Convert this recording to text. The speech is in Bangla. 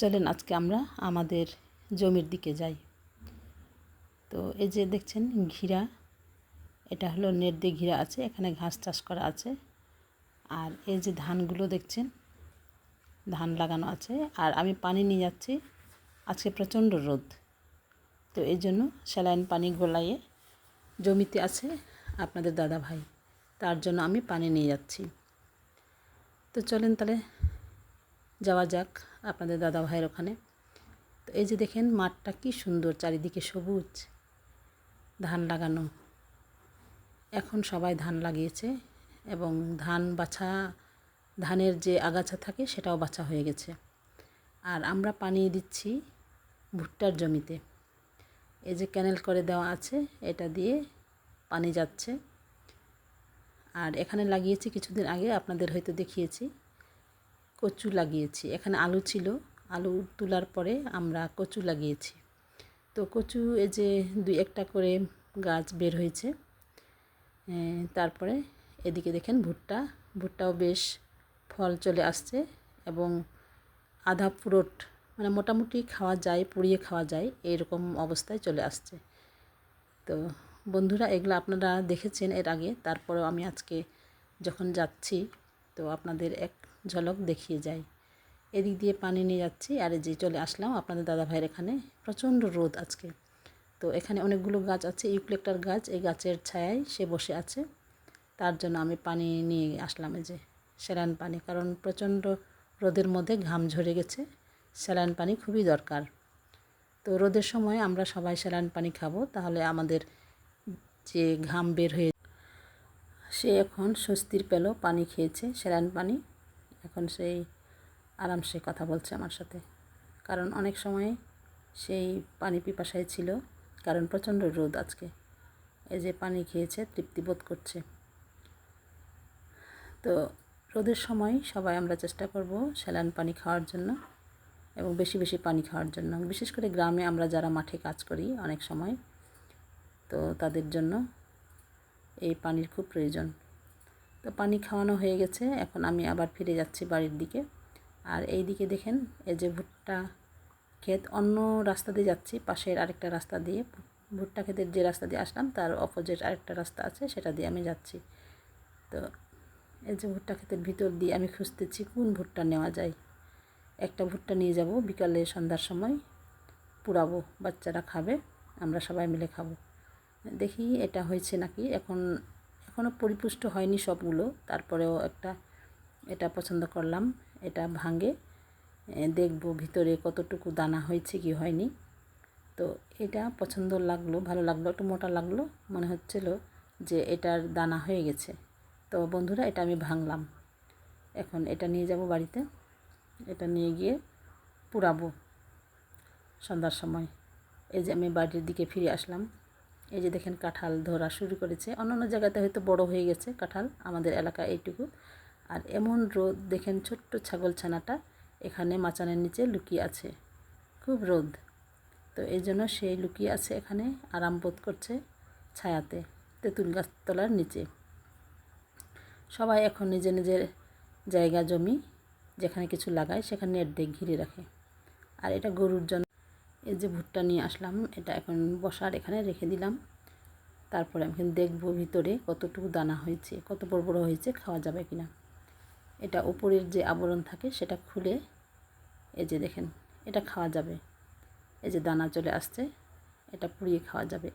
চলেন আজকে আমরা আমাদের জমির দিকে যাই। তো এই যে দেখছেন ঘিরা, এটা হলো নেট দিয়ে ঘিরা আছে, এখানে ঘাস চাষ করা আছে। আর এই যে ধানগুলো দেখছেন, ধান লাগানো আছে। আর আমি পানি নিয়ে যাচ্ছি, আজকে প্রচণ্ড রোদ। তো এই জন্য স্যালাইন পানি গোলাইয়ে জমিতে আছে আপনাদের দাদা ভাই, তার জন্য আমি পানি নিয়ে যাচ্ছি। তো চলেন তাহলে যাওয়া যাক। আপনাদের দাদা ভাইয়ের ওখানে। তো এই যে দেখেন, মাঠটা কি সুন্দর, চারিদিকে সবুজ, ধান লাগানো। এখন সবাই ধান লাগিয়েছে এবং ধান বাছা, ধানের যে আগাছা থাকে সেটাও বাছা হয়ে গেছে। আর আমরা পানি দিচ্ছি ভুট্টার জমিতে। এই যে ক্যানেল করে দেওয়া আছে, এটা দিয়ে পানি যাচ্ছে। আর এখানে লাগিয়েছি কিছুদিন আগে, আপনাদের হয়তো দেখিয়েছি। কচু লাগিয়েছি। এখানে আলু ছিল। আলু তোলার পরে আমরা কচু লাগিয়েছি। তো কচু এই যে দুই একটা করে গাছ বের হয়েছে। তারপরে এদিকে দেখেন ভুট্টা। ভুট্টাও বেশ ফল চলে আসছে এবং আধা পুরোট মানে মোটামুটি খাওয়া যায়, পুড়িয়ে খাওয়া যায়, এরকম অবস্থায় চলে আসছে। তো বন্ধুরা, এগুলো আপনারা দেখেছেন এর আগে। তারপরেও আমি আজকে যখন যাচ্ছি, তো আপনাদের এক ঝলক দেখিয়ে যায়। এদিক দিয়ে পানি নিয়ে যাচ্ছি, আর যে চলে আসলাম আপনাদের দাদা ভাইয়ের এখানে। প্রচণ্ড রোদ আজকে। তো এখানে অনেকগুলো গাছ আছে ইউক্লেক্টার গাছ, এই গাছের ছায়ায় সে বসে আছে। তার জন্য আমি পানি নিয়ে আসলাম এই যে স্যালাইন পানি, কারণ প্রচণ্ড রোদের মধ্যে ঘাম ঝরে গেছে। স্যালাইন পানি খুবই দরকার। তো রোদের সময় আমরা সবাই স্যালাইন পানি খাব, তাহলে আমাদের যে ঘাম বের হয়ে সে এখন স্বস্তির পেল পানি খেয়েছে স্যালাইন পানি। এখন সেই আরামসে কথা বলছে আমার সাথে। কারণ অনেক সময় সেই পানি পিপাসায় ছিল, কারণ প্রচণ্ড রোদ আজকে। এই যে পানি খেয়েছে, তৃপ্তি বোধ করছে। তো রোদের সময় সবাই আমরা চেষ্টা করব স্যালান পানি খাওয়ার জন্য এবং বেশি বেশি পানি খাওয়ার জন্য। বিশেষ করে গ্রামে আমরা যারা মাঠে কাজ করি অনেক সময়, তো তাদের জন্য এই পানির খুব প্রয়োজন। তো পানি খাওয়ানো হয়ে গেছে, এখন আমি আবার ফিরে যাচ্ছি বাড়ির দিকে। আর এই দিকে দেখেন, এই যে ভুট্টা ক্ষেত, অন্য রাস্তা দিয়ে যাচ্ছি, পাশের আরেকটা রাস্তা দিয়ে। ভুট্টা ক্ষেতের যে রাস্তা দিয়ে আসলাম, তার অপোজিট আরেকটা রাস্তা আছে, সেটা দিয়ে আমি যাচ্ছি। তো এই যে ভুট্টা ক্ষেতের ভিতর দিয়ে আমি খুঁজতেছি, কোন ভুট্টা নেওয়া যায়? একটা ভুট্টা নিয়ে যাব, বিকালে সন্ধ্যার সময়। পুরাবো, বাচ্চারা খাবে, আমরা সবাই মিলে খাব। দেখি এটা হয়েছে নাকি? এখন এখনও পরিপুষ্ট হয়নি সবগুলো। তারপরেও একটা এটা পছন্দ করলাম, এটা ভাঙে। দেখব ভিতরে কতটুকু দানা হয়েছে কি হয়নি। তো এটা পছন্দ লাগল, ভালো লাগল, একটু মোটা লাগল। মনে হচ্ছিল যে এটার দানা হয়ে গেছে। তো বন্ধুরা, এটা আমি ভাঙলাম। এখন এটা নিয়ে যাব বাড়িতে। এটা নিয়ে গিয়ে পুরাবো সন্ধ্যার সময়। এই যে আমি বাড়ির দিকে ফিরে আসলাম। এই যে দেখেন কাঁঠাল ধরা শুরু করেছে। অন্যান্য জায়গাতে হয়তো বড় হয়ে গেছে কাঁঠাল, আমাদের এলাকা এইটুকু। আর এমন রোদ, দেখেন ছোট্ট ছাগল ছানাটা এখানে মাচানের নিচে লুকিয়ে আছে। খুব রোদ। তো এই জন্য সেই লুকিয়ে আছে এখানে, আরাম বোধ করছে ছায়াতে, তেঁতুল গাছতলার নিচে। সবাই এখন নিজের নিজের জায়গা জমি, যেখানে কিছু লাগায়, সেখানে নেট দিয়ে ঘিরে রাখে। আর এটা গরুর জন্য এই যে ভুট্টা নিয়ে আসলাম, এটা এখন বসার এখানে রেখে দিলাম। তারপরে আমি দেখব ভিতরে কতটুকু দানা হয়েছে, কত বড় বড় হয়েছে, খাওয়া যাবে কিনা। এটা উপরের যে আবরণ থাকে সেটা খুলে এই যে দেখেন, এটা খাওয়া যাবে। এই যে দানা চলে আসছে, এটা পুড়িয়ে খাওয়া যাবে।